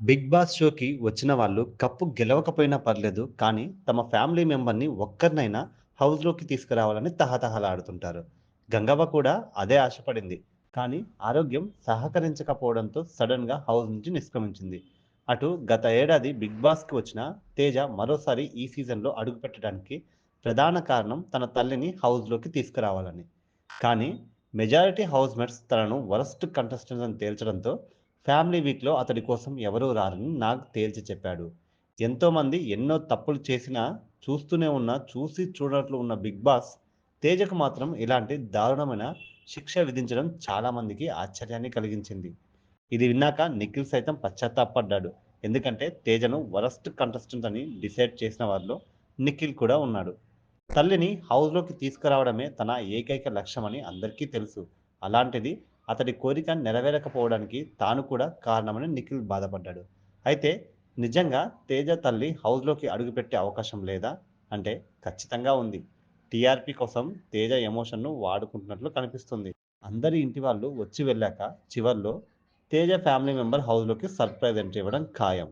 Big boss షోకి వచ్చిన వాళ్ళు కప్పు గెలవకపోయినా పర్లేదు. కానీ తమ ఫ్యామిలీ మెంబర్‌ని ఒక్కరినైనా హౌస్‌లోకి తీసుకురావాలని తహతహలాడుతుంటారు. గంగవ్వ కూడా అదే ఆశపడింది. కానీ ఆరోగ్యం సహకరించకపోవడంతో సడన్గా హౌస్ నుంచి నిష్క్రమించింది. అటు గత ఏడాది బిగ్ బాస్‌కి వచ్చిన తేజ మరోసారి ఈ సీజన్‌లో అడుగుపెట్టడానికి ప్రధాన కారణం తన తల్లిని హౌస్‌లోకి తీసుకురావాలని. కానీ మెజారిటీ హౌస్‌మేట్స్ తనను వరస్ట్ కంటెస్టెంట్ అని తేల్చడంతో ఫ్యామిలీ వీక్‌లో అతడి కోసం ఎవరూ రారని నాగ్ తేల్చి చెప్పాడు. ఎంతోమంది ఎన్నో తప్పులు చేసినా చూస్తూనే ఉన్న చూసి చూడట్లు ఉన్న బిగ్ బాస్ తేజకు మాత్రం ఇలాంటి దారుణమైన శిక్ష విధించడం చాలామందికి ఆశ్చర్యాన్ని కలిగించింది. ఇది విన్నాక నిఖిల్ సైతం పశ్చాత్తాపడ్డాడు ఎందుకంటే తేజను వరస్ట్ కంటెస్టెంట్ అని డిసైడ్ చేసిన వారిలో నిఖిల్ కూడా ఉన్నాడు. తల్లిని హౌస్‌లోకి తీసుకురావడమే తన ఏకైక లక్ష్యమని అందరికీ తెలుసు. అలాంటిది అతడి కోరిక నెరవేరకపోవడానికి తాను కూడా కారణమని నిఖిల్ బాధపడ్డాడు. అయితే నిజంగా తేజ తల్లి హౌస్‌లోకి అడుగుపెట్టే అవకాశం లేదా? అంటే ఖచ్చితంగా ఉంది. టీఆర్పీ కోసం తేజ ఎమోషన్‌ను వాడుకుంటున్నట్లు కనిపిస్తుంది. అందరి ఇంటి వాళ్ళు వచ్చి వెళ్ళాక చివర్లో తేజ ఫ్యామిలీ మెంబర్ హౌస్‌లోకి సర్ప్రైజ్ ఎంట్రీ ఇవ్వడం ఖాయం.